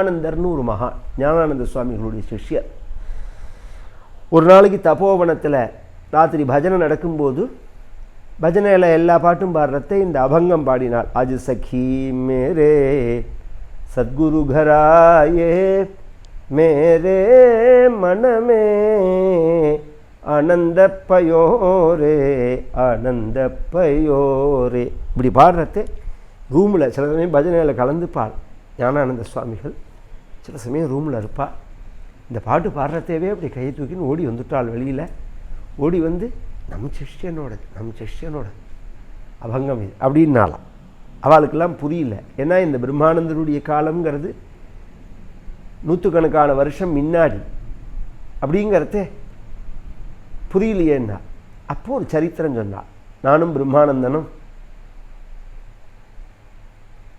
ஞானானந்தர்னு ஒரு மகான் ஞானானந்த சுவாமிகளுடைய சிஷ்யர். ஒரு நாளைக்கு தபோவனத்தில் ராத்திரி பஜனை நடக்கும்போது பஜனையில் எல்லா பாட்டும் பாடுறத இந்த அபங்கம் பாடினாள். அஜு சகி மேரே சத்குரு கராயே மேரே மனமே ஆனந்த பயோரே ஆனந்த பயோரே. இப்படி பாடுறது ரூமில் சில சமயம் பஜனையில் கலந்துப்பாள் ஞானானந்த சுவாமிகள். சில சமயம் ரூமில் இருப்பாள் இந்த பாட்டு பாடுறதேவே அப்படி கையை தூக்கின்னு ஓடி வந்துட்டாள் வெளியில். ஓடி வந்து நம்ம சிஷ்யனோட நம்ம சிஷ்யனோட அபங்கம் இது அப்படின்னாலாம் அவளுக்கெல்லாம் புரியல. ஏன்னா இந்த பிரம்மானந்தருடைய காலம்ங்கிறது நூற்றுக்கணக்கான வருஷம் முன்னாடி. அப்படிங்கிறதே புரியலையேன்னா. அப்போ ஒரு சரித்திரம் சொன்னாள். நானும் பிரம்மானந்தனும்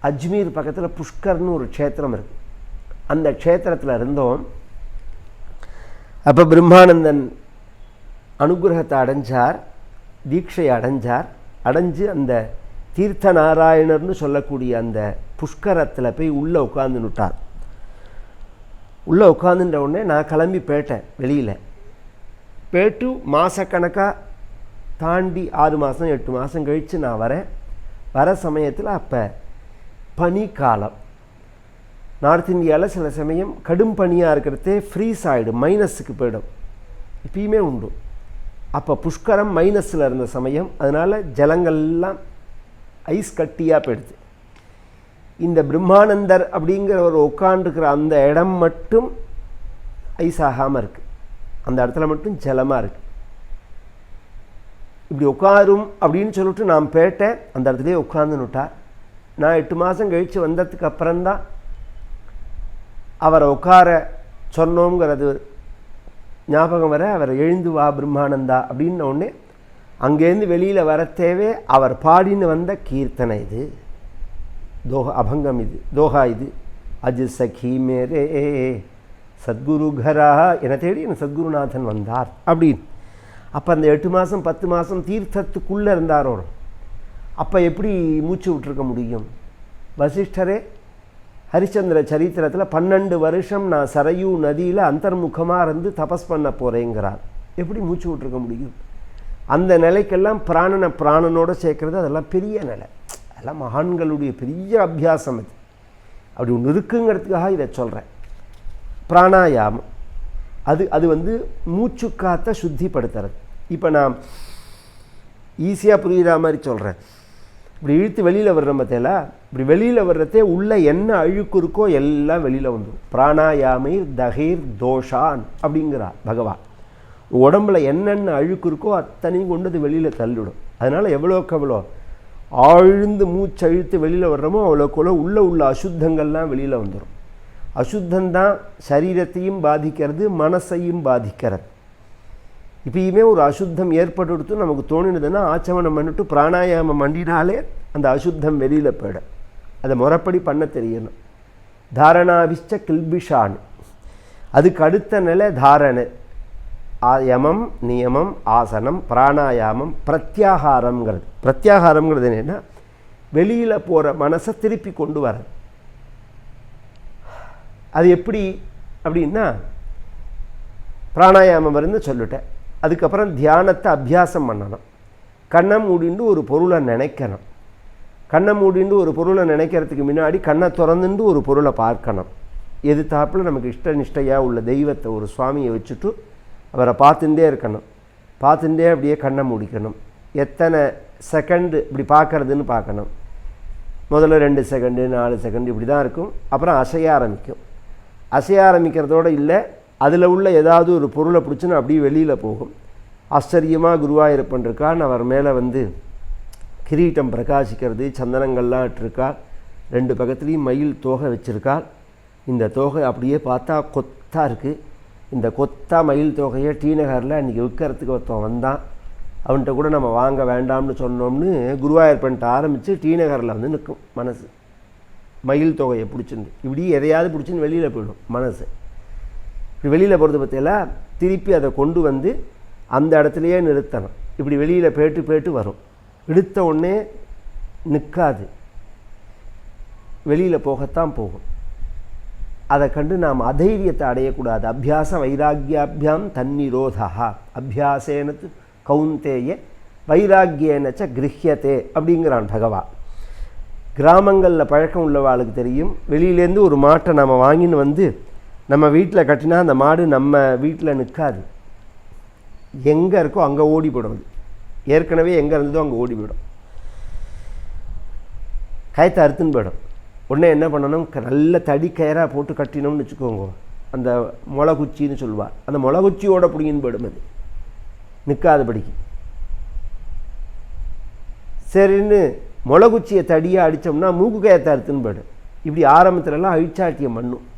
அஜ்மீர் பக்கத்தில் புஷ்கர்னு ஒரு க்ஷேத்திரம் இருக்குது அந்த க்ஷேத்திரத்தில் இருந்தோம். அப்போ பிரம்மானந்தன் அனுகிரகத்தை அடைஞ்சார் தீட்சை அடைஞ்சார். அடைஞ்சு அந்த தீர்த்த நாராயணர்னு சொல்லக்கூடிய அந்த புஷ்கரத்தில் போய் உள்ளே உட்காந்துன்னுட்டார் உள்ளே உட்காந்துன்ற உடனே நான் கிளம்பி போயிட்டேன் வெளியில். போயிட்டு மாதக்கணக்காக தாண்டி ஆறு மாதம் எட்டு மாதம் கழித்து நான் வரேன். வர சமயத்தில் அப்போ பனிக்காலம். நார்த் இந்தியாவில் சில சமயம் கடும் பனியாக இருக்கிறதே ஃப்ரீஸ் ஆகிடும் மைனஸுக்கு போயிடும். இப்பயுமே உண்டு. அப்போ புஷ்கரம் மைனஸில் இருந்த சமயம் அதனால் ஜலங்கள்லாம் ஐஸ் கட்டியாக போயிடுது. இந்த பிரம்மானந்தர் அப்படிங்கிற ஒரு உட்காண்டிருக்கிற அந்த இடம் மட்டும் ஐஸ் ஆகாமல் இருக்குது அந்த இடத்துல மட்டும் ஜலமாக இருக்குது இப்படி உட்காரும் அப்படின்னு சொல்லிட்டு நான் பேட்டேன் அந்த இடத்துலேயே உட்காந்துன்னுட்டார் நான் எட்டு மாதம் கழித்து வந்ததுக்கு அப்புறம்தான் அவரை உட்கார சொன்னோங்கிறது ஞாபகம் வர அவர் எழுந்து வா பிரம்மானந்தா அப்படின்ன உடனே அங்கேருந்து வெளியில் வரத்தேவே அவர் பாடின்னு வந்த கீர்த்தனை இது. தோஹ அபங்கம் இது. தோஹா இது. அஜு சகி மேரே சத்குரு கரா என தேடி என் சத்குருநாதன் வந்தார் அப்படின்னு. அப்போ அந்த எட்டு மாதம் பத்து மாதம் தீர்த்தத்துக்குள்ளே இருந்தாரோ அப்போ எப்படி மூச்சு விட்டுருக்க முடியும்? வசிஷ்டரே ஹரிச்சந்திர சரித்திரத்தில் பன்னெண்டு வருஷம் நான் சரையூ நதியில் அந்தர்முகமாக இருந்து தபஸ் பண்ண போகிறேங்கிறார் எப்படி மூச்சு விட்டுருக்க முடியும்? அந்த நிலைக்கெல்லாம் பிராணனை பிராணனோடு சேர்க்குறது அதெல்லாம் பெரிய நிலை. அதெல்லாம் மகான்களுடைய பெரிய அபியாசம் அது. அப்படி ஒன்று இருக்குங்கிறதுக்காக இதை சொல்கிறேன் பிராணாயாமம். அது அது வந்து மூச்சு காற்றை சுத்திப்படுத்துறது. இப்போ நான் ஈஸியாக புரிகிற மாதிரி சொல்கிறேன் இப்படி இழுத்து வெளியில் வர்ற மத்தியில் இப்படி வெளியில் வர்றதே உள்ளே என்ன அழுக்கு இருக்கோ எல்லாம் வெளியில் வந்துடும் பிராணாயாமை தகீர் தோஷான் அப்படிங்கிறார் பகவான். உடம்புல என்னென்ன அழுக்கு இருக்கோ அத்தனையும் கொண்டு அது வெளியில் தள்ளிவிடும் அதனால் எவ்வளோக்கு எவ்வளோ? ஆழ்ந்து மூச்சழுத்து வெளியில் வர்றோமோ அவ்வளோக்குள்ள உள்ளே உள்ள அசுத்தங்கள்லாம் வெளியில் வந்துடும் அசுத்தந்தான் சரீரத்தையும் பாதிக்கிறது மனசையும் பாதிக்கிறது. இப்பயுமே ஒரு அசுத்தம் ஏற்பட்டுடுத்து நமக்கு தோணினதுன்னா ஆச்சமனம் பண்ணிட்டு பிராணாயாமம் பண்ணினாலே அந்த அசுத்தம் வெளியில் போயிடும் அதை முறைப்படி பண்ண தெரியணும். தாரணாவிஷ்ட கில்பிஷான். அதுக்கு அடுத்த நிலை தாரணை. யமம் நியமம் ஆசனம் பிராணாயாமம் பிரத்யாகாரம்ங்கிறது. பிரத்யாகாரம்ங்கிறது என்னென்னா வெளியில் போகிற மனசை திருப்பி கொண்டு வர்றது அது எப்படி? அப்படின்னா பிராணாயாமம் இருந்து சொல்லிட்டேன். அதுக்கப்புறம் தியானத்தை அபியாசம் பண்ணணும். கண்ணை மூடிண்டு ஒரு பொருளை நினைக்கணும். கண்ணை மூடிண்டு ஒரு பொருளை நினைக்கிறதுக்கு முன்னாடி கண்ணை திறந்துண்டு ஒரு பொருளை பார்க்கணும். எது தாப்பில் நமக்கு இஷ்ட நிஷ்டையாக உள்ள தெய்வத்தை ஒரு சுவாமியை வச்சுட்டு அவரை பார்த்துட்டே இருக்கணும். பார்த்துட்டே அப்படியே கண்ணை மூடிக்கணும். எத்தனை செகண்டு இப்படி பார்க்கறதுன்னு பார்க்கணும். முதல்ல ரெண்டு செகண்டு நாலு செகண்டு இப்படி தான் இருக்கும். அப்புறம் அசைய ஆரம்பிக்கும். அசைய ஆரம்பிக்கிறதோடு இல்லை அதில் உள்ள ஏதாவது ஒரு பொருளை பிடிச்சின்னா அப்படியே வெளியில் போகும். ஆச்சரியமாக குருவாயூரப்பன் அவர் மேலே வந்து கிரீட்டம் பிரகாசிக்கிறது சந்தனங்கள்லாம் இட்டிருக்கா ரெண்டு பக்கத்துலேயும் மயில் தோகை வச்சுருக்காள் இந்த தோகை அப்படியே பார்த்தா கொத்தாக இருக்குது இந்த கொத்தா மயில் தொகையை டீநகரில் இன்றைக்கி விற்கிறதுக்கு ஒருத்தன் வந்தான். அவன்கிட்ட கூட நம்ம வாங்க வேண்டாம்னு சொன்னோம்னு குருவாயூர்பன்ட்ட ஆரம்பித்து டீநகரில் வந்து நிற்கும் மனசு. மயில் தொகையை பிடிச்சிருந்து இப்படி எதையாவது பிடிச்சின்னு வெளியில் போயிடும் மனசு. இப்படி வெளியில் போகிறது பற்றியெல்லாம் திருப்பி அதை கொண்டு வந்து அந்த இடத்துலையே நிறுத்தணும். இப்படி வெளியில் போயிட்டு போயிட்டு வரும். இழுத்த உடனே நிற்காது. வெளியில் போகத்தான் போகும். அதை கண்டு நாம் அதைரியத்தை அடையக்கூடாது. அபியாச வைராக்கியாபியாம் தன்னிரோதா அபியாசேனத்து கவுந்தேய வைராக்கியனச்ச கிரகியத்தே அப்படிங்கிறான் பகவான். கிராமங்களில் பழக்கம் உள்ளவாளுக்கு தெரியும். வெளியிலேருந்து ஒரு மாட்டை நம்ம வாங்கின்னு வந்து நம்ம வீட்டில் கட்டினா அந்த மாடு நம்ம வீட்டில் நிற்காது. எங்கே இருக்கோ அங்கே ஓடி போடும் அது. ஏற்கனவே எங்கே இருந்ததோ அங்கே ஓடி போயிடும். கயத்தை அறுத்துன்னு போயிடும். உடனே என்ன பண்ணணும்? க- நல்ல தடி கயராக போட்டு கட்டினோம்னு வச்சுக்கோங்க. அந்த மொளகுச்சின்னு சொல்லுவாள் அந்த மொளகுச்சியோட பிடிங்கின்னு போயிடும் அது. நிற்காதபடிக்கு சரின்னு மொளகுச்சியை தடியாக அடித்தோம்னா மூக்கு கயத்தை அறுத்துன்னு போயிடும். இப்படி ஆரம்பத்துலலாம் அழிச்சாட்டியம் பண்ணும்.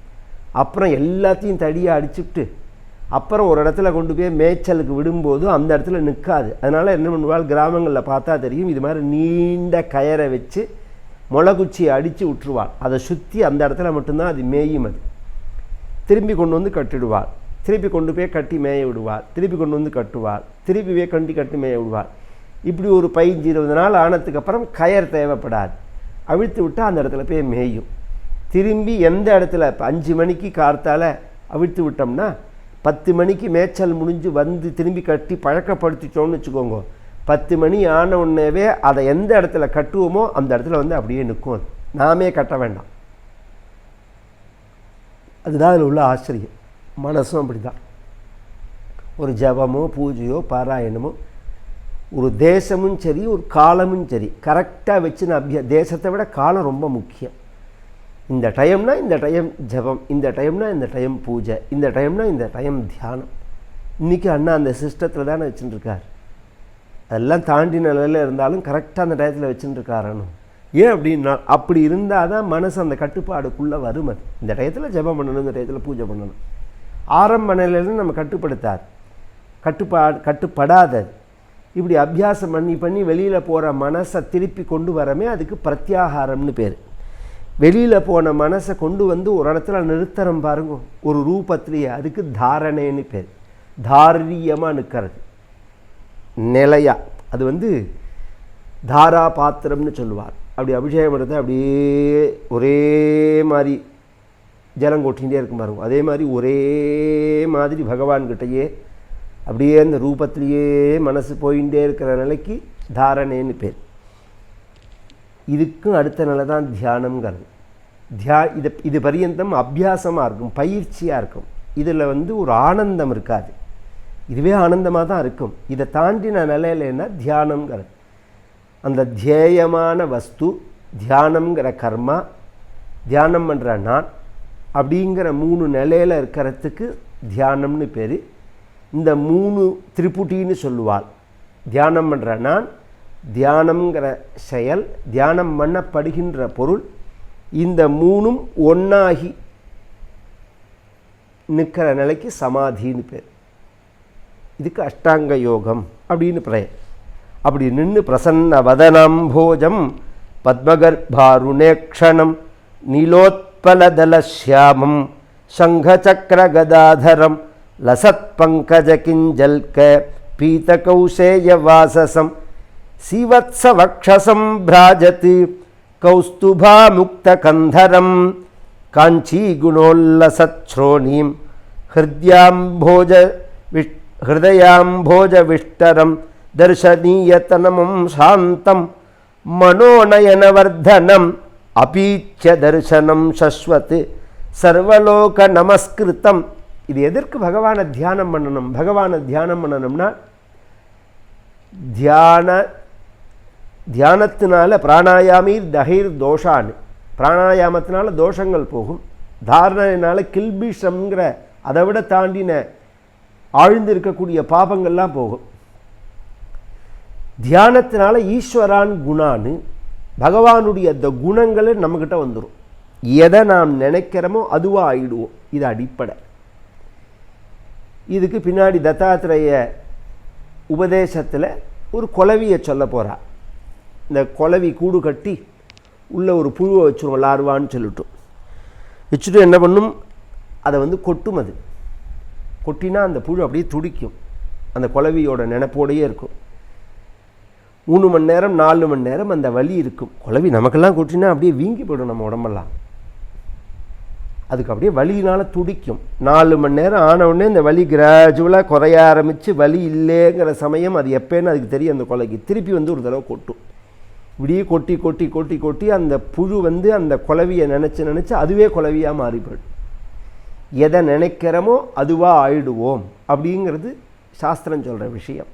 அப்புறம் எல்லாத்தையும் தடியாக அடிச்சுட்டு அப்புறம் ஒரு இடத்துல கொண்டு போய் மேய்ச்சலுக்கு விடும்போது அந்த இடத்துல நிற்காது அதனால் என்ன பண்ணுவாள்? கிராமங்களில் பார்த்தா தெரியும் இது மாதிரி நீண்ட கயரை வச்சு முளகுச்சியை அடித்து விட்டுருவாள். அதை சுற்றி அந்த இடத்துல மட்டும்தான் அது மேயும் அது. திரும்பி கொண்டு வந்து கட்டிடுவாள். திருப்பி கொண்டு போய் கட்டி மேய விடுவாள். திருப்பி கொண்டு வந்து கட்டுவாள். திருப்பி போய் கண்டி கட்டி மேய விடுவாள். இப்படி ஒரு பதினஞ்சு இருபது நாள் ஆனதுக்கு அப்புறம் கயர் தேவைப்படாது. அவிழ்த்து விட்டால் அந்த இடத்துல போய் மேயும். திரும்பி எந்த இடத்துல? இப்போ அஞ்சு மணிக்கு கார்த்தால அவிழ்த்து விட்டோம்னா பத்து மணிக்கு மேய்ச்சல் முடிஞ்சு வந்து திரும்பி கட்டி பழக்கப்படுத்திட்டோம்னு வச்சுக்கோங்க. பத்து மணி ஆன உடனேவே அதை எந்த இடத்துல கட்டுவோமோ அந்த இடத்துல வந்து அப்படியே நிற்கும் அது. நாமே கட்ட வேண்டாம். அதுதான் அதில் உள்ள ஆச்சரியம். மனசும் அப்படி தான் ஒரு ஜபமோ பூஜையோ பாராயணமோ ஒரு தேசமும் சரி ஒரு காலமும் சரி கரெக்டாக வச்சு நான் அபிய தேசத்தை விட காலம் ரொம்ப முக்கியம். இந்த டைம்னா இந்த டைம் ஜபம் இந்த டைம்னா இந்த டைம் பூஜை இந்த டைம்னா இந்த டைம் தியானம். இன்றைக்கி அண்ணா அந்த சிஸ்டத்தில் தானே வச்சுட்டுருக்கார் அதெல்லாம் தாண்டி நிலையில் இருந்தாலும் கரெக்டாக அந்த டயத்தில் வச்சுட்டுருக்காரனும் ஏன் அப்படின்னா அப்படி இருந்தால் தான் மனசு அந்த கட்டுப்பாடுக்குள்ளே வரும் அது. இந்த டயத்தில் ஜெபம் பண்ணணும் இந்த டயத்தில் பூஜை பண்ணணும். ஆரம்ப நிலையிலேருந்து நம்ம கட்டுப்படுத்தாது. கட்டுப்பாடு கட்டுப்படாதது. இப்படி அபியாசம் பண்ணி பண்ணி வெளியில் போகிற மனசை திருப்பி கொண்டு வரமே அதுக்கு பிரத்யாகாரம்னு பேர். வெளியில் போன மனசை கொண்டு வந்து ஒரு இடத்துல நிறுத்தரம் பாருங்க. ஒரு ரூபத்திலேயே அதுக்கு தாரணேன்னு பேர். தாரியமாக நிற்கிறது. நிலையா. அது வந்து தாரா பாத்திரம்னு சொல்லுவார். அப்படி அபிஷேகம் எடுத்தால் அப்படியே ஒரே மாதிரி ஜலம் கொட்டிகிட்டே இருக்கும் பாருங்க. அதே மாதிரி ஒரே மாதிரி பகவான்கிட்டயே அப்படியே அந்த ரூபத்திலேயே மனசு போயிட்டே இருக்கிற நிலைக்கு தாரணேன்னு பேர். இதுக்கும் அடுத்த நிலை தான் தியானம்ங்கிறது. தியா இது இது பரியந்தம் அபியாசமாக இருக்கும் பயிற்சியாக இருக்கும். இதில் வந்து ஒரு ஆனந்தம் இருக்காது. இதுவே ஆனந்தமாக தான் இருக்கும். இதை தாண்டின நிலையில் என்ன? தியானம்ங்கிறது. அந்த தியேயமான வஸ்து தியானம்ங்கிற கர்மா தியானம் பண்ணுற நான் அப்படிங்கிற மூணு நிலையில் இருக்கிறதுக்கு தியானம்னு பேர். இந்த மூணு திரிபுட்டின்னு சொல்லுவாள். தியானம் பண்ணுற நான் தியானம்ங்கிற செயல் தியானம் பண்ணப்படுகின்ற பொருள் இந்த மூணும் ஒன்றாகி நிற்கிற நிலைக்கு சமாதின்னு பேர். இதுக்கு அஷ்டாங்க யோகம் அப்படின்னு பெயர். அப்படி நின்று பிரசன்ன வதனம் போஜம் பத்மகர்பாருணேக்ஷணம் பங்கஜ கிஞ்சல்க பீதகௌசேய வாசசம் சீவத்சவக்ஷசம் பிராஜத். கௌஸ்துபாமுக்தகந்தரம் காஞ்சீகுணோல்லசச்ரோணீம் ஹிருத்யாம்போஜ விஷ் ஹிருதயாம்போஜவிஷ்டரம் தர்சனீயத்தனமம் சாந்தம். மனோநயனவர்தனம் அபீச்ச தரிசனம் சஸ்வத் சர்வலோக நமஸ்கிருத்தம் இது எதற்கு பகவானை தியானம் பண்ணணும் பகவானை தியானம் பண்ணணும்னா தியான தியானத்தினால பிராணாயாமி தஹீர் தோஷான்னு பிராணாயாமத்தினால தோஷங்கள் போகும். தாரணையினால் கில்பிஷம்ங்கிற அதை விட தாண்டின ஆழ்ந்து இருக்கக்கூடிய பாபங்கள்லாம் போகும். தியானத்தினால ஈஸ்வரான் குணான்னு பகவானுடைய அந்த குணங்கள் நம்மக்கிட்ட வந்துடும் எதை நாம் நினைக்கிறோமோ அதுவாக ஆயிடுவோம். இது அடிப்படை. இதுக்கு பின்னாடி தத்தாத்திரேய உபதேசத்தில் ஒரு குலவியை சொல்ல போகிறா இந்த குலவி கூடு கட்டி உள்ளே ஒரு புழுவை வச்சுருவோம் லார்வான்னு சொல்லிட்டோம் வச்சுட்டு என்ன பண்ணும்? அதை வந்து கொட்டும் அது. கொட்டினா அந்த புழு அப்படியே துடிக்கும். அந்த குலவியோட நினப்போடையே இருக்கும். மூணு மணி நேரம் நாலு மணி நேரம் அந்த வலி இருக்கும். குலவி நமக்கெல்லாம் கொட்டினா அப்படியே வீங்கி போயிடும் நம்ம உடம்பெல்லாம். அதுக்கு அப்படியே வலியினால் துடிக்கும். நாலு மணி நேரம் ஆனவுடனே இந்த வலி கிராஜுவலாக குறைய ஆரம்பித்து வலி இல்லைங்கிற சமயம் அது எப்போன்னு அதுக்கு தெரியும். அந்த கொலைக்கு திருப்பி வந்து ஒரு தடவை கொட்டும். இப்படியே கொட்டி கொட்டி கொட்டி கொட்டி அந்த புழு வந்து அந்த குலவியை நினச்சி நினச்சி அதுவே குலவியாக மாறி எதை நினைக்கிறோமோ அதுவாக ஆயிடுவோம் அப்படிங்கிறது சாஸ்திரம் சொல்கிற விஷயம்.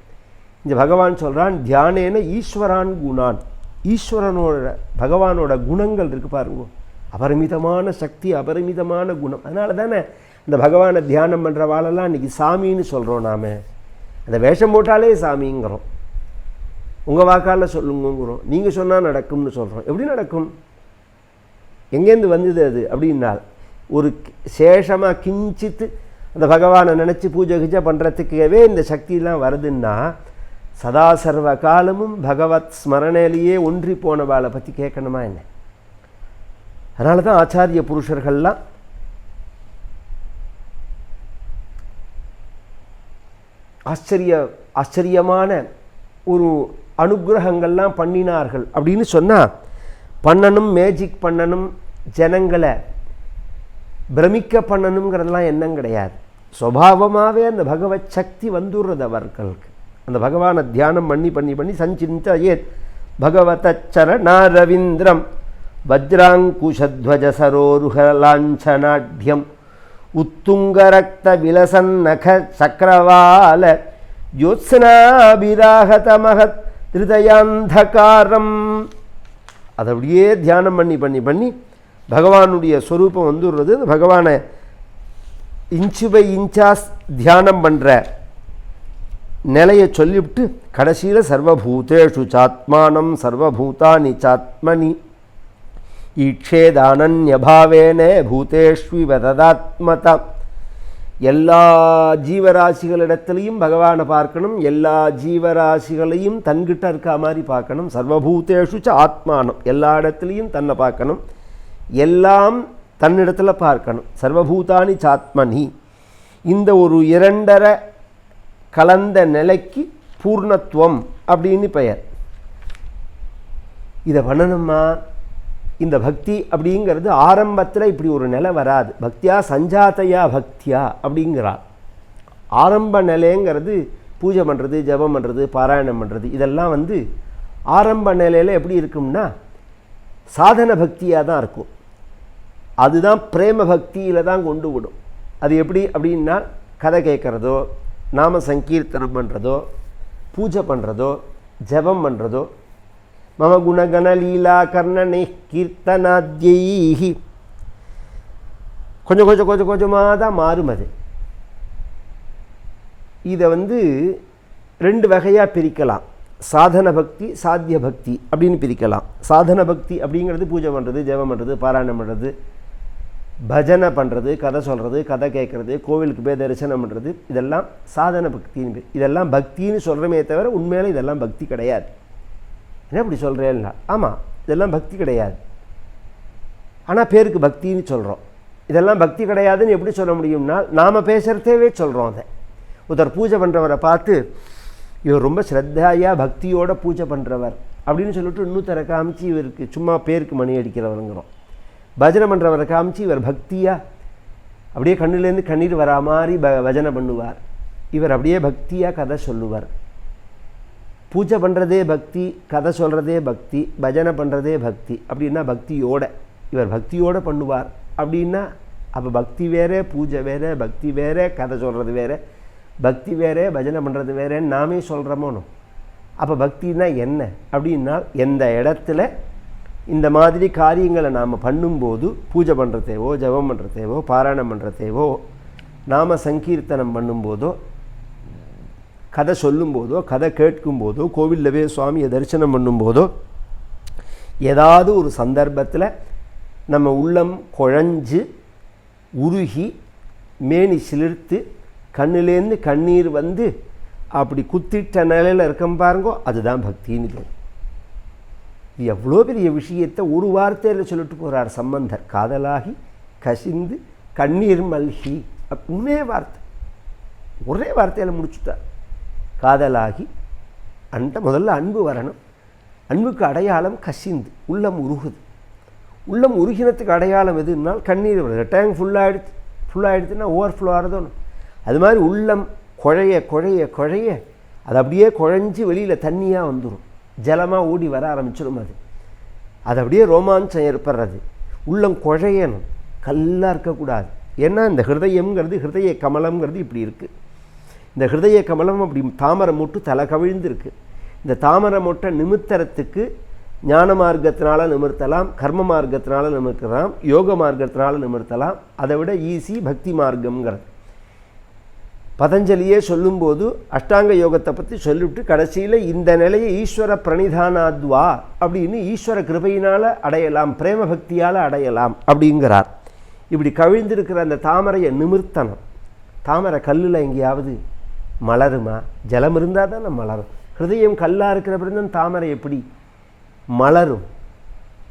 இந்த பகவான் சொல்கிறான் தியானேன ஈஸ்வரான் குணான். ஈஸ்வரனோட பகவானோட குணங்கள் இருக்குது பாருங்க. அபரிமிதமான சக்தி அபரிமிதமான குணம். அதனால தானே இந்த பகவானை தியானம் பண்ணுற வாழெல்லாம் இன்றைக்கி சாமின்னு சொல்கிறோம் நாம். அந்த வேஷம் போட்டாலே சாமிங்கிறோம். உங்கள் வாக்கால் சொல்லுங்கிறோம் நீங்கள் சொன்னால் நடக்கும்னு சொல்கிறோம் எப்படி நடக்கும்? எங்கேருந்து வந்தது அது? அப்படின்னால் ஒரு சேஷமாக கிஞ்சித்து அந்த பகவானை நினச்சி பூஜை கிஜை பண்ணுறதுக்கவே இந்த சக்தியெல்லாம் வருதுன்னா சதா சர்வ காலமும் பகவத் ஸ்மரணையிலேயே ஒன்றி போனவாளை பற்றி கேட்கணுமா என்ன? அதனால தான் ஆச்சாரிய புருஷர்கள்லாம் ஆச்சரிய ஆச்சரியமான ஒரு அனுகிரகங்கள்லாம் பண்ணினார்கள். அப்படின்னு சொன்னால் பண்ணணும் மேஜிக் பண்ணணும் ஜனங்களை பிரமிக்க பண்ணணுங்கிறதெல்லாம் எண்ணம் கிடையாது. சுவாவமாகவே அந்த பகவத் சக்தி வந்துடுறது அவர்களுக்கு. அந்த பகவானை தியானம் பண்ணி பண்ணி பண்ணி சஞ்சிந்த ஏத் பகவத சரணாரவிந்திரம். வஜ்ராங்குஷத்வஜ சரோருகலாஞ்சநாட்யம் உத்துங்கரக்த விலசன்னக சக்கரவால. ஜோத்ஸ்னாபிராகதமகத் திருதயாந்தகாரம். அதை அப்படியே தியானம் பண்ணி பண்ணி பண்ணி பகவானுடைய ஸ்வரூபம் வந்துடுறது. பகவானை இன்ச்சு பை இன்ச்சாஸ் தியானம் பண்ணுற நிலையை சொல்லிவிட்டு கடைசியில் சர்வபூதேஷு சாத்மானம் சர்வபூதானி சாத்மனி. ஈட்சேதானன்யபாவேனே பூதேஷ்விவ ததாத்மதா எல்லா ஜீவராசிகளிடத்துலையும் பகவானை பார்க்கணும் எல்லா ஜீவராசிகளையும் தன்கிட்ட இருக்க மாதிரி பார்க்கணும் சர்வபூத்தேஷு ச ஆத்மானம் எல்லா இடத்துலையும் தன்னை பார்க்கணும் எல்லாம் தன்னிடத்தில் பார்க்கணும் சர்வபூதானி சாத்மனி இந்த ஒரு இரண்டரை கலந்த நிலைக்கு பூர்ணத்துவம் அப்படின்னு பெயர். இதை பண்ணணுமா? இந்த பக்தி அப்படிங்கிறது ஆரம்பத்தில் இப்படி ஒரு நிலை வராது. பக்தியா சஞ்சாத்தையா பக்தியா அப்படிங்கிறார் ஆரம்ப நிலைங்கிறது பூஜை பண்ணுறது ஜபம் பண்ணுறது பாராயணம் பண்ணுறது இதெல்லாம் வந்து ஆரம்ப நிலையில் எப்படி இருக்கும்னா சாதன பக்தியாக தான் இருக்கும். அதுதான் பிரேம பக்தியில் தான் கொண்டு விடும். அது எப்படி அப்படின்னா கதை கேட்குறதோ நாம சங்கீர்த்தனம் பண்ணுறதோ பூஜை பண்ணுறதோ ஜபம் பண்ணுறதோ மம குணகண லீலா கீர்த்தனாத்யி கொஞ்சம் கொஞ்சம் கொஞ்சம் கொஞ்சமாக தான் மாறும் அது இதை வந்து ரெண்டு வகையாக பிரிக்கலாம் சாதன பக்தி சாத்திய பக்தி அப்படின்னு பிரிக்கலாம் சாதன பக்தி அப்படிங்கிறது பூஜை பண்ணுறது ஜெபம் பண்ணுறது பாராயணம் பண்ணுறது பஜனை பண்ணுறது கதை சொல்கிறது கதை கேட்குறது கோவிலுக்கு போய் தரிசனம் பண்ணுறது இதெல்லாம் சாதன பக்தின்னு இதெல்லாம் பக்தின்னு சொல்கிறமே தவிர உண்மையில இதெல்லாம் பக்தி கிடையாது என்ன இப்படி சொல்கிறேன்னா ஆமாம் இதெல்லாம் பக்தி கிடையாது. ஆனால் பேருக்கு பக்தின்னு சொல்கிறோம் இதெல்லாம் பக்தி கிடையாதுன்னு எப்படி சொல்ல முடியும்னா நாம் பேசுகிறதேவே சொல்கிறோம் அதை. ஒருத்தர் பூஜை பண்ணுறவரை பார்த்து இவர் ரொம்ப ஸ்ரத்தாயாக பக்தியோட பூஜை பண்ணுறவர் அப்படின்னு சொல்லிட்டு இன்னொருத்தரை காமிச்சு இவருக்கு சும்மா பேருக்கு மணி அடிக்கிறவருங்கிறோம். பஜனை பண்ணுறவரை காமிச்சு இவர் பக்தியாக அப்படியே கண்ணுலேருந்து கண்ணீர் வரா மாதிரி ப பஜனை பண்ணுவார். இவர் அப்படியே பக்தியாக கதை சொல்லுவார். பூஜை பண்ணுறதே பக்தி கதை சொல்கிறதே பக்தி பஜனை பண்ணுறதே பக்தி. அப்படின்னா பக்தியோட. இவர் பக்தியோடு பண்ணுவார். அப்படின்னா அப்போ பக்தி வேறே பூஜை வேறே பக்தி வேறே கதை சொல்கிறது வேறே பக்தி வேறே பஜனை பண்ணுறது வேறேன்னு நாமே சொல்கிறோமோனோ அப்போ பக்தினா என்ன? அப்படின்னா எந்த இடத்துல இந்த மாதிரி காரியங்களை நாம் பண்ணும்போது பூஜை பண்ணுறதேவோ ஜபம் பண்ணுறதேவோ பாராயணம் பண்ணுறதேவோ நாம சங்கீர்த்தனம் பண்ணும்போதோ கதை சொல்லும்போதோ கதை கேட்கும்போதோ கோவிலில் போய் சுவாமியை தரிசனம் பண்ணும்போதோ ஏதாவது ஒரு சந்தர்ப்பத்தில் நம்ம உள்ளம் குழஞ்சு உருகி மேனி சிலிர்த்து கண்ணிலேருந்து கண்ணீர் வந்து அப்படி குத்திட்ட நிலையில் இருக்கோம் பாருங்கோ அதுதான் பக்தின்னு பேர் இது எவ்வளோ பெரிய விஷயத்தை ஒரு வார்த்தையில் சொல்லிட்டு போகிறார் சம்பந்தர். காதலாகி கசிந்து கண்ணீர் மல்கி ஒரே வார்த்தை. ஒரே வார்த்தையில் முடிச்சுட்டார். காதலாகி அந்த முதல்ல அன்பு வரணும். அன்புக்கு அடையாளம் கசிந்து உள்ளம் உருகுது. உள்ளம் உருகினத்துக்கு அடையாளம் எதுனால் கண்ணீர் வருது டேங்க் ஃபுல்லாகிடுச்சு ஃபுல்லாகிடுச்சுன்னா ஓவர் ஃப்ளோ ஆகிறதோ அது மாதிரி உள்ளம் குழைய குழைய குழைய அது அப்படியே குழஞ்சி வெளியில் தண்ணியாக வந்துடும் ஜலமாக ஓடி வர ஆரம்பிச்சிடும் அது. அது அப்படியே ரோமாஞ்சம் ஏற்படுறது. உள்ளம் குழையணும். கல்லாக இருக்கக்கூடாது. ஏன்னா இந்த ஹிருதயம்ங்கிறது ஹிருதய கமலம்ங்கிறது இப்படி இருக்குது இந்த ஹிருதய கமலம் அப்படி தாமரை மூட்டு தலை கவிழ்ந்திருக்கு. இந்த தாமரை மொட்டை நிமித்தரத்துக்கு ஞான மார்க்கத்தினால நிமிர்த்தலாம் கர்ம மார்க்கத்தினால நிமிர்த்தலாம் யோக மார்க்கத்தினால நிமிர்த்தலாம். அதை விட ஈஸி பக்தி மார்க்கம்ங்கிறது. பதஞ்சலியே சொல்லும்போது அஷ்டாங்க யோகத்தை பற்றி சொல்லிவிட்டு கடைசியில் இந்த நிலையை ஈஸ்வர பிரணிதானாத்வா அப்படின்னு ஈஸ்வர கிருபையினால் அடையலாம் பிரேம பக்தியால் அடையலாம் அப்படிங்கிறார். இப்படி கவிழ்ந்திருக்கிற அந்த தாமரையை நிமிர்த்தனம் தாமரை கல்லில் எங்கேயாவது மலருமா? ஜலம் இருந்தால் தானே மலரும். ஹிருதயம் கல்லாக இருக்கிற பிறந்த தாமரை எப்படி? மலரும்.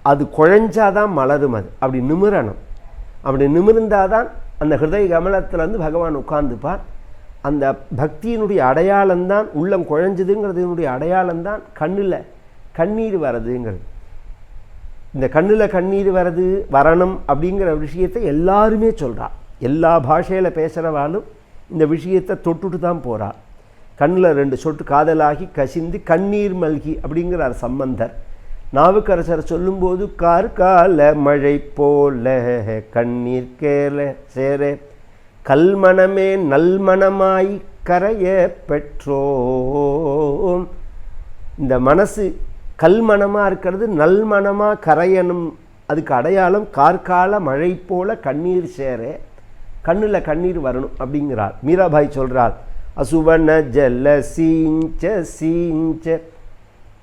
அது குழஞ்சாதான் மலரும் அது. அப்படி நிமிரணும். அப்படி நிமிர்ந்தாதான் அந்த ஹிருதய கமலத்தில் வந்து பகவான் உட்கார்ந்துப்பார். அந்த பக்தியினுடைய அடையாளம்தான் உள்ளம் குழஞ்சதுங்கிறதுனுடைய அடையாளம்தான் கண்ணில் கண்ணீர் வரதுங்கிறது இந்த கண்ணில் கண்ணீர் வரது வரணும் அப்படிங்கிற விஷயத்தை எல்லாருமே சொல்கிறா எல்லா பாஷையில் பேசுகிறவாலும் இந்த விஷயத்தை தொட்டுட்டு தான் போகிறா கண்ணில் ரெண்டு சொட்டு காதலாகி கசிந்து கண்ணீர் மல்கி அப்படிங்கிறார் சம்பந்தர். நாவுக்கரசரை சொல்லும்போது கார்கால மழை போல கண்ணீர் கேல சேர கல்மணமே நல்மணமாய் கரைய பெற்றோம். இந்த மனசு கல்மணமாக இருக்கிறது நல்மணமாக கரையணும். அதுக்கு அடையாளம் கார்கால மழை போல கண்ணீர் சேர கண்ணில் கண்ணீர் வரணும் அப்படிங்கிறார் மீராபாய் சொல்கிறார் அசுவன ஜல சீஞ்ச சீஞ்ச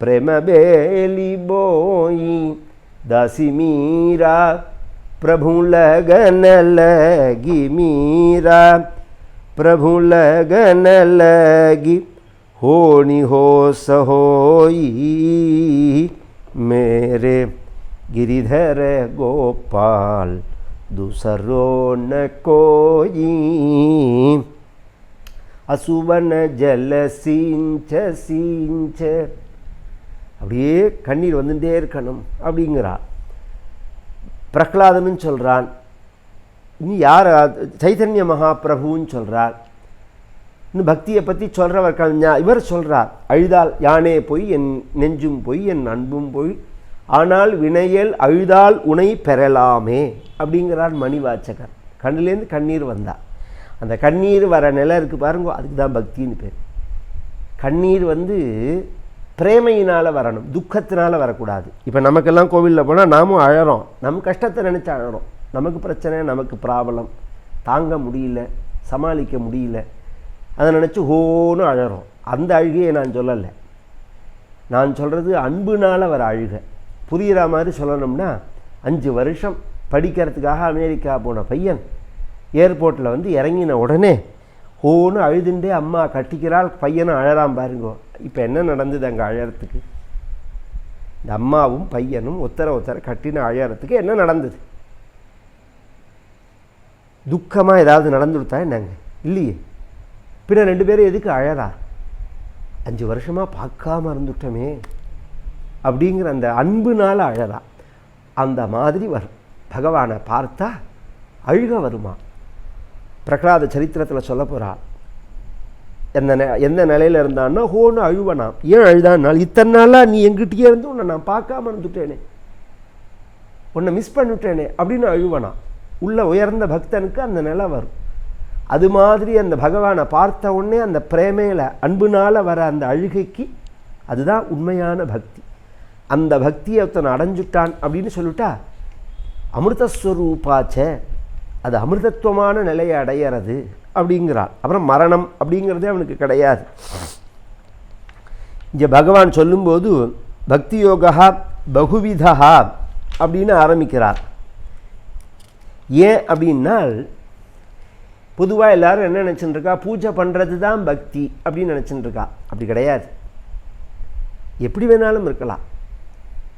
பிரேமபேலி போயி தாசி மீரா प्रभु लगन लगी मीरा प्रभु लगन लगी होनी हो सहोई मेरे गिरिधर गोपाल ದುಸರೋ ನ ಕೋಯಿ அசுவன ஜல சீஞ்ச சீஞ்ச அப்படியே கண்ணீர் வந்துட்டே இருக்கணும் அப்படிங்கிறா. பிரகலாதனும் சொல்கிறான் இனி யார் சைதன்ய மகாபிரபுன்னு சொல்கிறார் இன்னும் பக்தியை பற்றி சொல்கிறவர் கவிஞா இவர் சொல்கிறார் அழுதால் யானே போய் என் நெஞ்சும் போய் என் அன்பும் போய் ஆனால் வினையல் அழுதால் உனை பெறலாமே அப்படிங்கிறார் மணிவாச்சகர். கண்ணிலேருந்து கண்ணீர் வந்தா. அந்த கண்ணீர் வர நிலை இருக்குது பாருங்க அதுக்கு தான் பக்தின்னு பேர். கண்ணீர் வந்து பிரேமையினால் வரணும் துக்கத்தினால் வரக்கூடாது. இப்போ நமக்கெல்லாம் கோவிலில் போனால் நாமும் அழறோம். நம் கஷ்டத்தை நினச்சி அழறோம். நமக்கு பிரச்சனை நமக்கு ப்ராப்ளம். தாங்க முடியல சமாளிக்க முடியல. அதை நினச்சி ஹோன்னு அழறோம். அந்த அழுகையை நான் சொல்லலை. நான் சொல்கிறது அன்புனால் வர அழுகை. புரிகிற மாதிரி சொல்லணும்னா அஞ்சு வருஷம் படிக்கிறதுக்காக அமெரிக்கா போன பையன் ஏர்போர்ட்டில் வந்து இறங்கின உடனே ஓன்னு அழுதுண்டே அம்மா கட்டிக்கிறாள் பையனை அழறான் பாருங்கோ. இப்போ என்ன நடந்தது அங்கே அழறதுக்கு? இந்த அம்மாவும் பையனும் ஒத்தர ஒத்தர கட்டின அழறதுக்கு என்ன நடந்தது? துக்கமாக ஏதாவது நடந்து கொடுத்தா என்னங்க? இல்லையே. பின்ன ரெண்டு பேரும் எதுக்கு அழறா? அஞ்சு வருஷமாக பார்க்காம இருந்துட்டோமே. அப்படிங்கிற அந்த அன்புனால் அழறா. அந்த மாதிரி வரும். பகவானை பார்த்தா அழுக வருமா? பிரகலாத சரித்திரத்தில் சொல்ல போகிறாள் எந்த நெ எந்த நிலையில் இருந்தான்னா ஹோன்னு அழுவனாம் ஏன் அழுதானால் இத்தனை நாளாக நீ எங்கிட்டயே இருந்து உன்னை நான் பார்க்காம இருந்துட்டேனே. உன்னை மிஸ் பண்ணிவிட்டேனே அப்படின்னு அழுவனாம் உள்ள உயர்ந்த பக்தனுக்கு அந்த நிலை வரும். அது மாதிரி அந்த பகவானை பார்த்த உடனே அந்த பிரேமையில் அன்புனால் வர அந்த அழுகைக்கு அதுதான் உண்மையான பக்தி. அந்த பக்தியை ஒருத்தன் அடைஞ்சுட்டான் அப்படின்னு சொல்லிட்டா அமிர்தஸ்வரூபாச்ச அது அமிர்தத்துவமான நிலையை அடையிறது அப்படிங்கிறான் அப்புறம் மரணம் அப்படிங்கிறதே அவனுக்கு கிடையாது. இங்கே பகவான் சொல்லும்போது பக்தி யோகா பகுவிதா அப்படின்னு ஆரம்பிக்கிறார். ஏன் அப்படின்னால் பொதுவாக எல்லாரும் என்ன நினச்சிட்டுருக்கா? பூஜை பண்ணுறது தான் பக்தி அப்படின்னு நினச்சிட்டுருக்கா. அப்படி கிடையாது. எப்படி வேணாலும் இருக்கலாம்.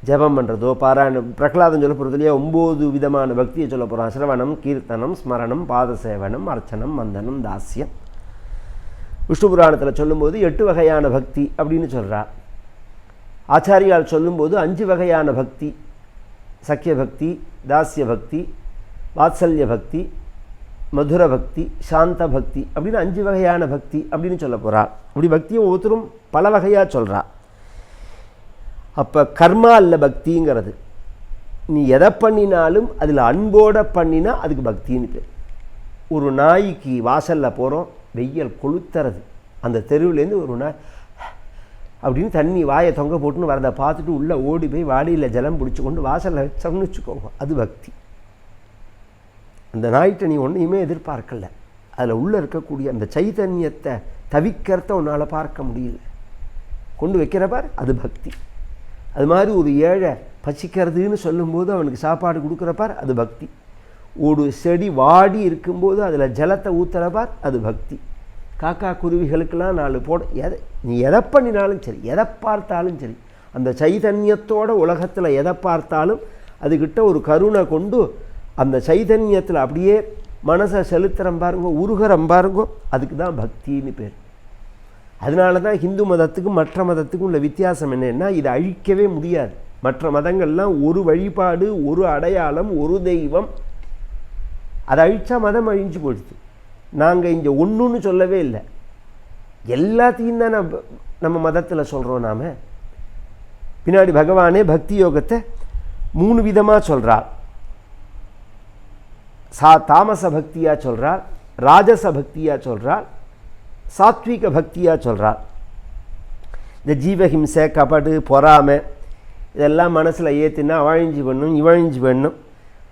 ஜபம் பண்ணுறதோ பாராயணம் பிரகலாதம் சொல்ல போகிறதுலையே ஒம்பது விதமான பக்தியை சொல்ல போகிறோம் சிரவணம் கீர்த்தனம் ஸ்மரணம் பாதசேவனம் அர்ச்சனம் மந்தனம் தாஸ்யம் விஷ்ணு புராணத்தில் சொல்லும்போது எட்டு வகையான பக்தி அப்படின்னு சொல்கிறார் ஆச்சாரியால் சொல்லும்போது அஞ்சு வகையான பக்தி. சக்கிய பக்தி தாசிய பக்தி வாத்சல்ய பக்தி மதுர பக்தி சாந்த பக்தி அப்படின்னு அஞ்சு வகையான பக்தி அப்படின்னு சொல்ல போகிறார் அப்படி பக்தியை ஒவ்வொருத்தரும் பல வகையாக சொல்கிறா அப்போ கர்மா அல்ல பக்திங்கிறது. நீ எதை பண்ணினாலும் அதில் அன்போட பண்ணினா அதுக்கு பக்தின்னு பேர். ஒரு நாய்க்கு வாசலில் போகிறோம் வெயில் கொளுத்துறது. அந்த தெருவுலேருந்து ஒரு நாய் அப்படின்னு தண்ணி வாயை தொங்க போட்டுன்னு வரதை பார்த்துட்டு உள்ளே ஓடி போய் வாடியில் ஜலம் பிடிச்சி கொண்டு வாசலில் வச்சோம்னு வச்சுக்கோங்க அது பக்தி. அந்த நாய்கிட்ட நீ ஒன்றையுமே எதிர்பார்க்கல. அதில் உள்ளே இருக்கக்கூடிய அந்த சைதன்யத்தை தவிக்கிறத உன்னால் பார்க்க முடியல. கொண்டு வைக்கிற அது பக்தி. அது மாதிரி ஒரு ஏழை பசிக்கிறதுன்னு சொல்லும்போது அவனுக்கு சாப்பாடு கொடுக்குறப்பார் அது பக்தி. ஒரு செடி வாடி இருக்கும்போது அதில் ஜலத்தை ஊற்றுறப்பார் அது பக்தி. காக்கா குருவிகளுக்கெல்லாம் நாலு போட எதை நீ எதை பண்ணினாலும் சரி எதை பார்த்தாலும் சரி அந்த சைதன்யத்தோட உலகத்தில் எதை பார்த்தாலும் அதுக்கிட்ட ஒரு கருணை கொண்டு அந்த சைதன்யத்தில் அப்படியே மனசை செலுத்துகிறோம் பாருங்கோ உருகிறம் பாருங்கோ அதுக்கு தான் பக்தின்னு பேர். அதனால தான் ஹிந்து மதத்துக்கும் மற்ற மதத்துக்கும் உள்ள வித்தியாசம் என்னென்னா இதை அழிக்கவே முடியாது. மற்ற மதங்கள்லாம் ஒரு வழிபாடு ஒரு அடையாளம் ஒரு தெய்வம். அதை அழித்தா மதம் அழிஞ்சு போயிடுது. நாங்கள் இங்கே ஒன்றுன்னு சொல்லவே இல்லை. எல்லாத்தையும் தான் நம்ம நம்ம மதத்தில் சொல்கிறோம் நாம். பின்னாடி பகவானே பக்தி யோகத்தை மூணு விதமாக சொல்கிறார் சா தாமச பக்தியாக சொல்கிறார் ராஜச பக்தியாக சொல்கிறார் சாத்விக பக்தியாக சொல்கிறார் இந்த ஜீவஹிம்சை கபடு பொறாமை இதெல்லாம் மனசில் ஏற்றினா அவழிஞ்சு பண்ணும் இவழிஞ்சு பண்ணும்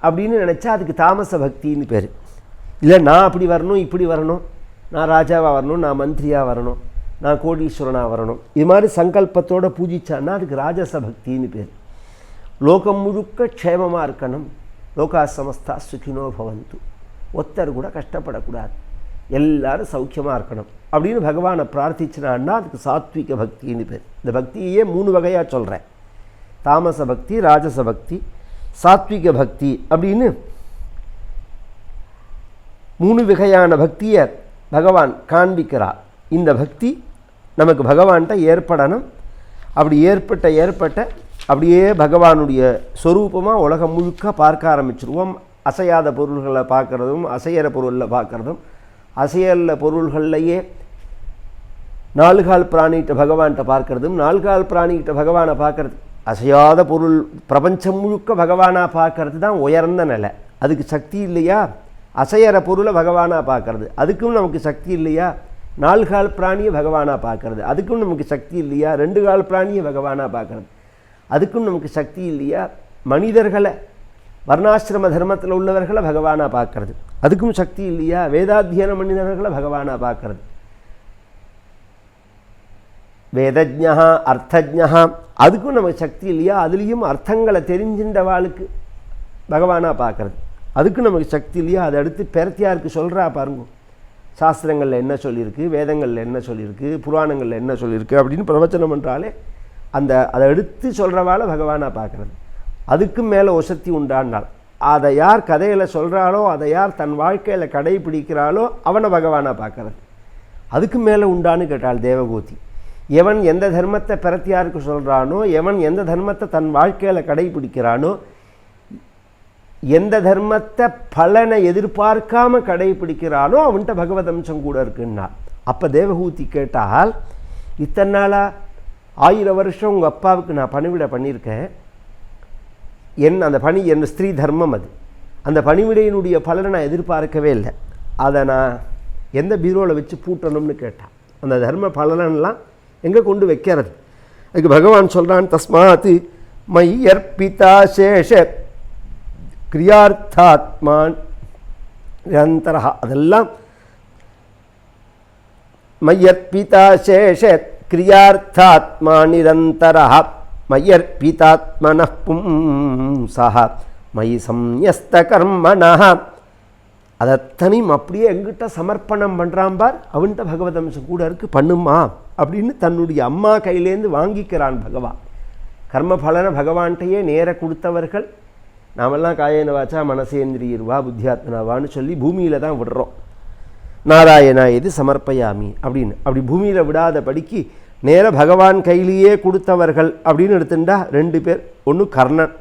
அப்படின்னு நினச்சா அதுக்கு தாமச பக்தின்னு பேர். இல்லை நான் அப்படி வரணும் இப்படி வரணும் நான் ராஜாவாக வரணும் நான் மந்திரியாக வரணும் நான் கோடீஸ்வரனாக வரணும். இது மாதிரி சங்கல்பத்தோடு பூஜிச்சான்னா அதுக்கு ராஜச பக்தின்னு பேர். லோகம் முழுக்க க்ஷேமமாக இருக்கணும். லோகா சமஸ்தா சுகினோ பவந்து. ஒத்தர் கூட கஷ்டப்படக்கூடாது. எல்லாரும் சௌக்கியமாக இருக்கணும். அப்படின்னு பகவானை பிரார்த்திச்சினான்னா அதுக்கு சாத்விக பக்தின்னு பேர். இந்த பக்தியே மூணு வகையாக சொல்கிறேன் தாமச பக்தி ராஜச பக்தி சாத்விக பக்தி அப்படின்னு மூணு வகையான பக்தியை பகவான் காண்பிக்கிறார். இந்த பக்தி நமக்கு பகவான்கிட்ட ஏற்படணும். அப்படி ஏற்பட்ட ஏற்பட்ட அப்படியே பகவானுடைய சொரூபமாக உலகம் முழுக்க பார்க்க ஆரம்பிச்சிருவோம். அசையாத பொருள்களை பார்க்குறதும் அசையிற பொருளில் பார்க்குறதும் அசையல்ல பொருள்கள்லையே நாலுகால் பிராணிகிட்ட பகவான்கிட்ட பார்க்கறதும் நாலுகால் பிராணிகிட்ட பகவானை பார்க்கறது. அசையாத பொருள் பிரபஞ்சம் முழுக்க பகவானாக பார்க்கறது தான் உயர்ந்த நிலை. அதுக்கு சக்தி இல்லையா? அசையற பொருளை பகவானாக பார்க்கறது. அதுக்கும் நமக்கு சக்தி இல்லையா? நாலு கால் பிராணியை பகவானாக பார்க்கறது. அதுக்கும் நமக்கு சக்தி இல்லையா? ரெண்டு கால் பிராணியை பகவானாக பார்க்கறது. அதுக்கும் நமக்கு சக்தி இல்லையா? மனிதர்களை வர்ணாசிரம தர்மத்தில் உள்ளவர்களை பகவானாக பார்க்கறது. அதுக்கும் சக்தி இல்லையா? வேதாத்தியனம் பண்ணினவர்களை பகவானாக பார்க்கறது. வேதஜா அர்த்தஜா அதுக்கும் நமக்கு சக்தி இல்லையா? அதுலேயும் அர்த்தங்களை தெரிஞ்சின்றவாளுக்கு பகவானாக பார்க்கறது. அதுக்கும் நமக்கு சக்தி இல்லையா? அதை அடுத்து பெரத்தியாருக்கு சொல்கிறா பாருங்க. சாஸ்திரங்களில் என்ன சொல்லியிருக்கு வேதங்களில் என்ன சொல்லியிருக்கு புராணங்களில் என்ன சொல்லியிருக்கு அப்படின்னு பிரவச்சனம் பண்ணுறாலே அந்த அதை எடுத்து சொல்கிறவாளை பகவானாக பார்க்குறது. அதுக்கும் மேலே ஒசத்தி உண்டாண்டாள் அதை யார் கதையில் சொல்கிறாளோ அதை யார் தன் வாழ்க்கையில் கடைபிடிக்கிறாளோ அவனை பகவானாக பார்க்கறது. அதுக்கு மேலே உண்டான்னு கேட்டாள் தேவகோதி. எவன் எந்த தர்மத்தை பிரத்தியாருக்கு சொல்கிறானோ எவன் எந்த தர்மத்தை தன் வாழ்க்கையில் கடைபிடிக்கிறானோ எந்த தர்மத்தை பலனை எதிர்பார்க்காம கடைபிடிக்கிறானோ அவன்கிட்ட பகவத் அம்சம் கூட இருக்குன்னா அப்போ தேவகூதி கேட்டால் இத்தனை நாளாக ஆயிரம் வருஷம் உங்கள் அப்பாவுக்கு நான் பணிவிட பண்ணியிருக்கேன். என் அந்த பணி என் ஸ்திரீ தர்மம் அது. அந்த பணிவிடையினுடைய பலனை நான் எதிர்பார்க்கவே இல்லை. அதை நான் எந்த பீரோவில் வச்சு பூட்டணும்னு கேட்டான் அந்த தர்ம பலனெல்லாம் எங்கே கொண்டு வைக்கிறது? அதுக்கு பகவான் சொல்கிறான் தஸ்மாத் மையர்பிதா சேஷ கிரியார்த்தாத்மான் நிரந்தரா அதெல்லாம் மையர்பிதா சேஷ கிரியார்த்தாத்மா நிரந்தரா மயர்பிதாத்மன பும்சா மயி சம்யஸ்த கர்மணா அதத்தனையும் அப்படியே எங்கிட்ட சமர்ப்பணம் பண்ணுறான் பார் அவன்கிட்ட பகவத் அம்சம் கூட இருக்குது பண்ணுமா? அப்படின்னு தன்னுடைய அம்மா கையிலேருந்து வாங்கிக்கிறான் பகவான். கர்ம பலனை பகவான்கிட்டையே நேர கொடுத்தவர்கள் நாமெல்லாம் காயன வாச்சா மனசேந்திரியர்வா புத்தியாத்மனாவான்னு சொல்லி பூமியில் தான் விடுறோம். நாராயணா எது சமர்ப்பயாமி? அப்படின்னு. அப்படி பூமியில் விடாத படிக்கு நேர பகவான் கையிலேயே கொடுத்தவர்கள் அப்படின்னு எடுத்துட்டா ரெண்டு பேர். ஒன்று கர்ணன்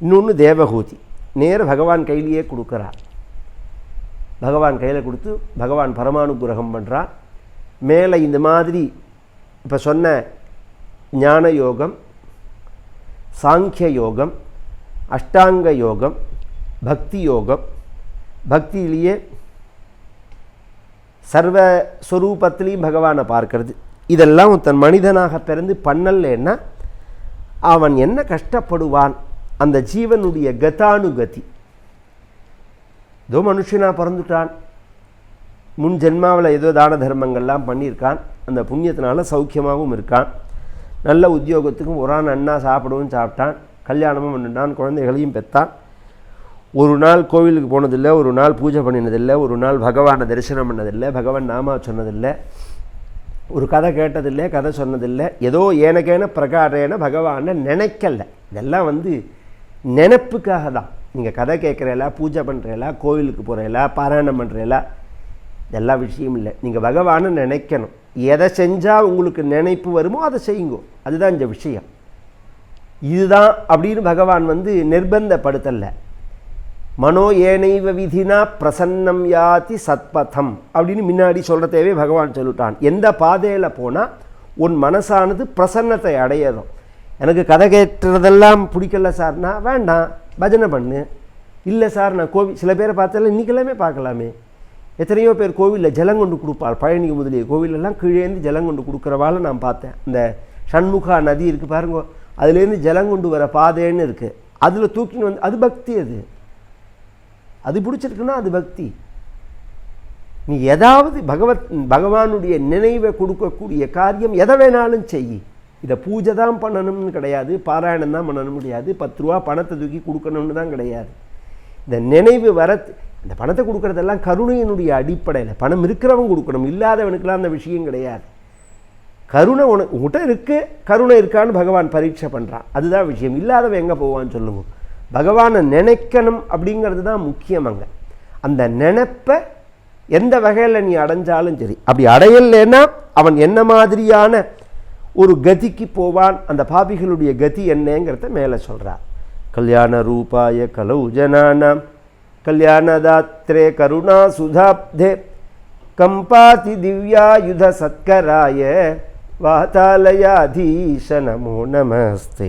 இன்னொன்று தேவகூதி. நேர பகவான் கையிலேயே கொடுக்குறா. பகவான் கையில் கொடுத்து பகவான் பரமானுகிரகம் பண்ணுறான் மேலே இந்த மாதிரி இப்போ சொன்ன ஞான யோகம் சாங்கிய யோகம் அஷ்டாங்க யோகம் பக்தி யோகம் பக்தியிலேயே சர்வஸ்வரூபத்திலையும் பகவானை பார்க்கறது. இதெல்லாம் தன் மனிதனாக பிறந்து பண்ணலன்னா அவன் என்ன கஷ்டப்படுவான்? அந்த ஜீவனுடைய கதானுகதி. ஏதோ மனுஷனாக பிறந்துட்டான். முன் ஜென்மாவில் ஏதோ தான தர்மங்கள்லாம் பண்ணியிருக்கான். அந்த புண்ணியத்தினால சௌக்கியமாகவும் இருக்கான். நல்ல உத்தியோகத்துக்கும் ஒரு ஆண் அண்ணா சாப்பிடவும் சாப்பிட்டான். கல்யாணமும் பண்ணிட்டான் குழந்தைகளையும் பெற்றான். ஒரு நாள் கோவிலுக்கு போனதில்லை ஒரு நாள் பூஜை பண்ணினதில்லை ஒரு நாள் பகவானை தரிசனம் பண்ணதில்லை பகவான் நாமா சொன்னதில்லை. ஒரு கதை கேட்டதில்லை கதை சொன்னதில்லை. ஏதோ ஏனக்கேன பிரகாரேன பகவானை நினைக்கல. இதெல்லாம் வந்து நினைப்புக்காக தான் நீங்கள் கதை கேட்குறீங்களா பூஜை பண்ணுறீங்களா கோவிலுக்கு போகிறீங்களா பாராயணம் பண்ணுறீங்களா இதெல்லாம் விஷயம் இல்லை. நீங்கள் பகவானை நினைக்கணும். எதை செஞ்சால் உங்களுக்கு நினைப்பு வருமோ அதை செய்யுங்கோ. அதுதான் இந்த விஷயம். இதுதான் அப்படின்னு பகவான் வந்து நிர்பந்தப்படுத்தலை. மனோ ஏனைவ விதினா பிரசன்னம் யாதி சத்பதம் அப்படின்னு முன்னாடி சொல்கிறதேவே பகவான் சொல்லிட்டான். எந்த பாதையில் போனால் உன் மனசானது பிரசன்னத்தை அடையதும் எனக்கு கதை கேட்டுறதெல்லாம் பிடிக்கல சார்னா வேண்டாம் பஜனை பண்ணு. இல்லை சார் நான் கோவில் சில பேரை பார்த்தால இன்றைக்கெல்லாமே பார்க்கலாமே. எத்தனையோ பேர் கோவிலில் ஜலம் கொண்டு கொடுப்பாள் பழனிக்கு முதலிய கோவிலெல்லாம் கீழேந்து ஜலம் கொண்டு கொடுக்குறவால நான் பார்த்தேன். இந்த சண்முகா நதி இருக்குது பாருங்க அதுலேருந்து ஜலம் கொண்டு வர பாதைன்னு இருக்குது அதில் தூக்கின்னு வந்து அது பக்தி அது. அது பிடிச்சிருக்குன்னா அது பக்தி. நீ ஏதாவது பகவத் பகவானுடைய நினைவை கொடுக்கக்கூடிய காரியம் எதை வேணாலும் செய். இதை பூஜை தான் பண்ணணும்னு கிடையாது பாராயணம் தான் பண்ணணும் கிடையாது பத்து ரூபா பணத்தை தூக்கி கொடுக்கணும்னு தான் கிடையாது. இந்த நினைவு வர இந்த பணத்தை கொடுக்குறதெல்லாம் கருணையினுடைய அடிப்படையில். பணம் இருக்கிறவன் கொடுக்கணும் இல்லாதவனுக்கெல்லாம் அந்த விஷயம் கிடையாது. கருணை உனக்கு உங்கள்கிட்ட இருக்கு கருணை இருக்கான்னு பகவான் பரீட்சை பண்ணுறான் அதுதான் விஷயம். இல்லாதவன் எங்கே போவான்னு சொல்லுவோம் பகவானை நினைக்கணும் அப்படிங்கிறது தான் முக்கியம் அங்கே. அந்த நினைப்பை எந்த வகையில் நீ அடைஞ்சாலும் சரி அப்படி அடையலைன்னா அவன் என்ன மாதிரியான ஒரு கதிக்கு போவான் அந்த பாபிகளுடைய கதி என்னங்கிறத மேலே சொல்கிறார் கல்யாண ரூபாய கலௌ ஜனானாம் கல்யாணதாத்ரே கருணா சுதாப்தே கம்பாதி திவ்யாயுத சத்கராய வாதாலயாதீஷ நமோ நமஸ்தே.